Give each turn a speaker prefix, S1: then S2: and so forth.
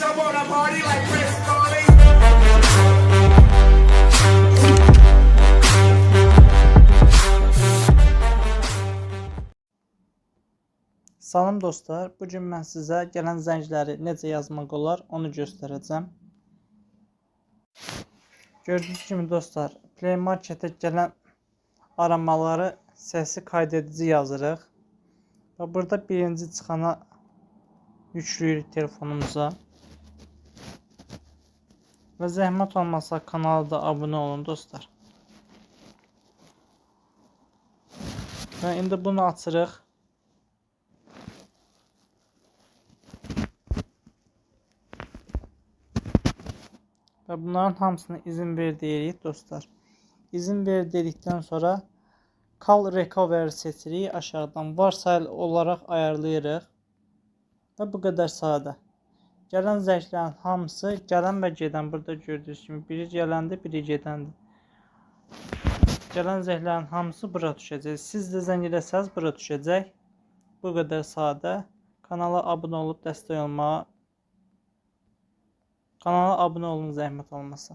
S1: Salam dostlar, bu gün mən sizə gələn zəngləri necə yazmaq olar, onu göstərəcəm. Gördüyünüz kimi dostlar, Play Marketə gələn aramaları səsi kaydedici yazırıq. Və burada birinci çıxana yüklüyürük telefonumuza. Və zəhmət olmasa kanala da abunə olun dostlar. Və indi bunu açırıq. Və bunların hamısına izin ver deyirik dostlar. İzin ver dedikdən sonra Call Recovery seçirik aşağıdan. Varsayıl olaraq ayarlayırıq. Və bu qədər sadə. Gələn zənglərin hamısı gələn və gedən burada gördüyünüz kimi biri gələndə, biri gedəndə. Gələn zənglərin hamısı bura düşəcək. Siz də zəng eləsəz bura düşəcək. Bu qədər sadə. Kanala abunə olub dəstək olmağa Kanala abunə olun zəhmət olmasa.